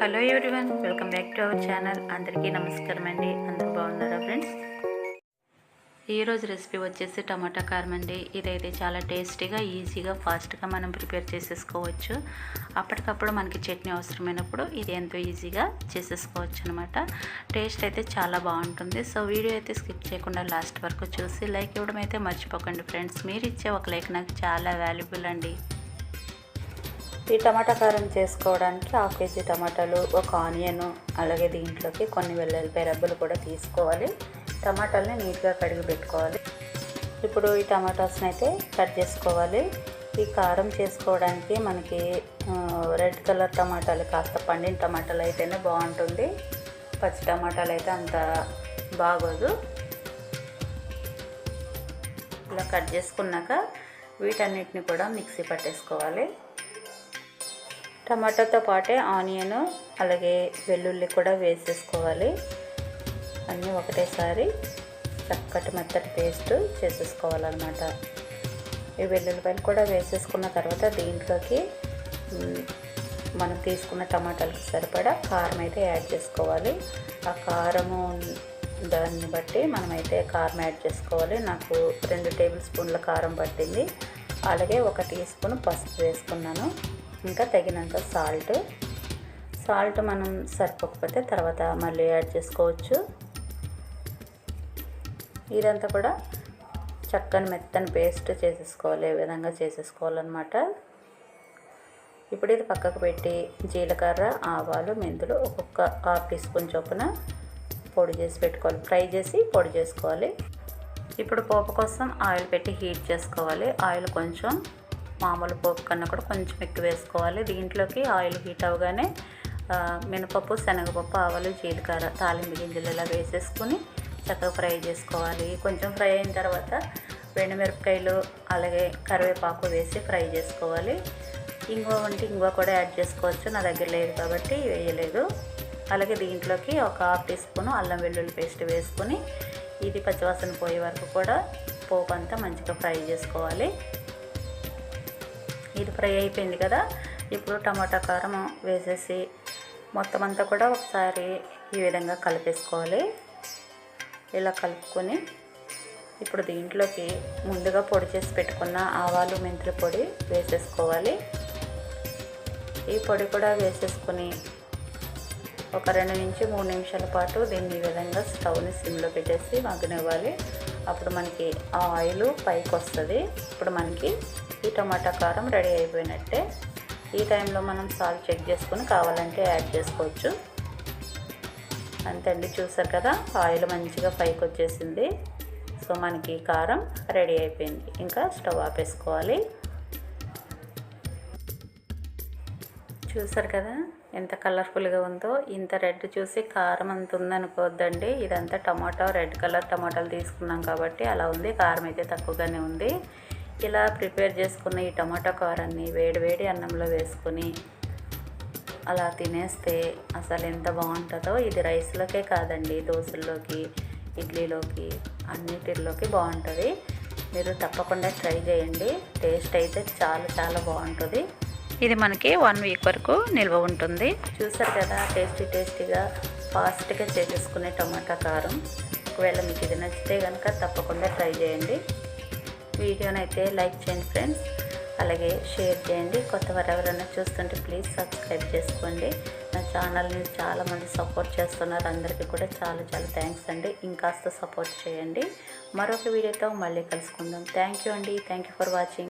Hello everyone welcome back to our channel. అందరికీ నమస్కారం అండి. అందరూ బాగున్నారా ఫ్రెండ్స్? ఈరోజు రెసిపీ వచ్చేసి టమాటా కారం అండి. ఇదైతే చాలా టేస్టీగా ఈజీగా ఫాస్ట్గా మనం ప్రిపేర్ చేసేసుకోవచ్చు. అప్పటికప్పుడు మనకి చట్నీ అవసరమైనప్పుడు ఇది ఎంతో ఈజీగా చేసేసుకోవచ్చు అనమాట టేస్ట్ అయితే చాలా బాగుంటుంది. సో వీడియో అయితే స్కిప్ చేయకుండా లాస్ట్ వరకు చూసి లైక్ ఇవ్వడం అయితే మర్చిపోకండి ఫ్రెండ్స్. మీరు ఇచ్చే ఒక లైక్ నాకు చాలా వాల్యుబుల్ అండి. ఈ టమాటా కారం చేసుకోవడానికి హాఫ్ కేజీ టమాటాలు ఒక ఆనియన్ అలాగే దీంట్లోకి కొన్ని వెల్లుల్లిపాయ రబ్బులు కూడా తీసుకోవాలి. టమాటాలని నీట్గా కడిగి పెట్టుకోవాలి. ఇప్పుడు ఈ టమాటాస్ని అయితే కట్ చేసుకోవాలి. ఈ కారం చేసుకోవడానికి మనకి రెడ్ కలర్ టమాటాలు కాస్త పండిన టమాటాలు అయితేనే బాగుంటుంది. పచ్చి టమాటాలు అయితే అంత బాగోదు. ఇలా కట్ చేసుకున్నాక వీటన్నిటిని కూడా మిక్సీ పట్టేసుకోవాలి. టమాటాతో పాటే ఆనియన్ అలాగే వెల్లుల్లి కూడా వేసేసుకోవాలి. అన్నీ ఒకటేసారి చక్కటి మెత్తటి పేస్ట్ చేసేసుకోవాలన్నమాట. ఈ వెల్లుల్లిపాయలు కూడా వేసేసుకున్న తర్వాత దీంట్లోకి మనం తీసుకున్న టమాటాలకు సరిపడా కారం అయితే యాడ్ చేసుకోవాలి. ఆ కారము దాన్ని బట్టి మనమైతే కారం యాడ్ చేసుకోవాలి. నాకు రెండు టేబుల్ స్పూన్ల కారం పట్టింది. అలాగే ఒక టీ స్పూన్ పసుపు వేసుకున్నాను. ఇంకా తగినంత సాల్ట్. సాల్ట్ మనం సరిపోకపోతే తర్వాత మళ్ళీ యాడ్ చేసుకోవచ్చు. ఇదంతా కూడా చక్కని మెత్తని పేస్ట్ చేసేసుకోవాలి ఏ విధంగా చేసేసుకోవాలన్నమాట. ఇప్పుడు ఇది పక్కకు పెట్టి జీలకర్ర ఆవాలు మెంతులు ఒక్కొక్క హాఫ్ టీ స్పూన్ చొప్పున పొడి చేసి పెట్టుకోవాలి. ఫ్రై చేసి పొడి చేసుకోవాలి. ఇప్పుడు పోపు కోసం ఆయిల్ పెట్టి హీట్ చేసుకోవాలి. ఆయిల్ కొంచెం మామూలు పోపు కన్నా కూడా కొంచెం ఎక్కువ వేసుకోవాలి. దీంట్లోకి ఆయిల్ హీట్ అవగానే మినపప్పు శనగపప్పు ఆవాలు జీలకర్ర తాలింపు గింజలు ఇలా వేసేసుకుని చక్కగా ఫ్రై చేసుకోవాలి. కొంచెం ఫ్రై అయిన తర్వాత మిరపకాయలు అలాగే కరివేపాకు వేసి ఫ్రై చేసుకోవాలి. ఇంగువ ఉంటే ఇంగువ కూడా యాడ్ చేసుకోవచ్చు. నా దగ్గర లేదు కాబట్టి వేయలేదు. అలాగే దీంట్లోకి ఒక హాఫ్ టీ స్పూన్ అల్లం వెల్లుల్లి పేస్ట్ వేసుకొని ఇది పచ్చివాసన పోయే వరకు కూడా పోపు అంతా మంచిగా ఫ్రై చేసుకోవాలి. ఇది ఫ్రై అయిపోయింది కదా. ఇప్పుడు టమాటా కారం వేసేసి మొత్తం అంతా కూడా ఒకసారి ఈ విధంగా కలిపేసుకోవాలి. ఇలా కలుపుకొని ఇప్పుడు దీంట్లోకి ముందుగా పొడి చేసి పెట్టుకున్న ఆవాలు మెంతుల పొడి వేసేసుకోవాలి. ఈ పొడి కూడా వేసేసుకొని ఒక రెండు నుంచి మూడు నిమిషాల పాటు దీన్ని ఈ విధంగా స్టవ్ని సిమ్లో పెట్టేసి మగ్గనివ్వాలి. అప్పుడు మనకి ఆ ఆయిల్ పైకి వస్తుంది. ఇప్పుడు మనకి ఈ టమాటా కారం రెడీ అయిపోయినట్టే. ఈ టైంలో మనం సాల్ట్ చెక్ చేసుకొని కావాలంటే యాడ్ చేసుకోవచ్చు. అండి చూసారు కదా? ఆయిల్ మంచిగా పైకి వచ్చేసింది. సో మనకి కారం రెడీ అయిపోయింది. ఇంకా స్టవ్ ఆపేసుకోవాలి. చూసారు కదా? ఎంత కలర్ఫుల్గా ఉందో ఇంత రెడ్ చూసి కారం అంత ఉందనుకోవద్దండి ఇదంతా టమాటా రెడ్ కలర్ టమాటాలు తీసుకున్నాం కాబట్టి అలా ఉంది. కారం అయితే తక్కువగానే ఉంది. ఇలా ప్రిపేర్ చేసుకున్న ఈ టమాటా కారాన్ని వేడి వేడి అన్నంలో వేసుకొని అలా తినేస్తే అసలు ఎంత బాగుంటుందో. ఇది రైస్లోకే కాదండి దోశల్లోకి ఇడ్లీలోకి అన్నిటిలోకి బాగుంటుంది. మీరు తప్పకుండా ట్రై చేయండి. టేస్ట్ అయితే చాలా చాలా బాగుంటుంది. ఇది మనకి వన్ వీక్ వరకు నిల్వ ఉంటుంది. చూసారు కదా టేస్టీ టేస్టీగా ఫాస్ట్గా చేసేసుకునే టమాటా కారం. ఒకవేళ మీకు ఇది నచ్చితే కనుక తప్పకుండా ట్రై చేయండి. వీడియోనైతే లైక్ చేయండి ఫ్రెండ్స్. అలాగే షేర్ చేయండి. కొత్త వారు ఎవరైనా చూస్తుంటే ప్లీజ్ సబ్స్క్రైబ్ చేసుకోండి. నా ఛానల్ని చాలామంది సపోర్ట్ చేస్తున్నారు. అందరికీ కూడా చాలా చాలా థ్యాంక్స్ అండి. ఇంకాస్త సపోర్ట్ చేయండి. మరొక వీడియోతో మళ్ళీ కలుసుకుందాం. థ్యాంక్ యూ అండి. Thank you for watching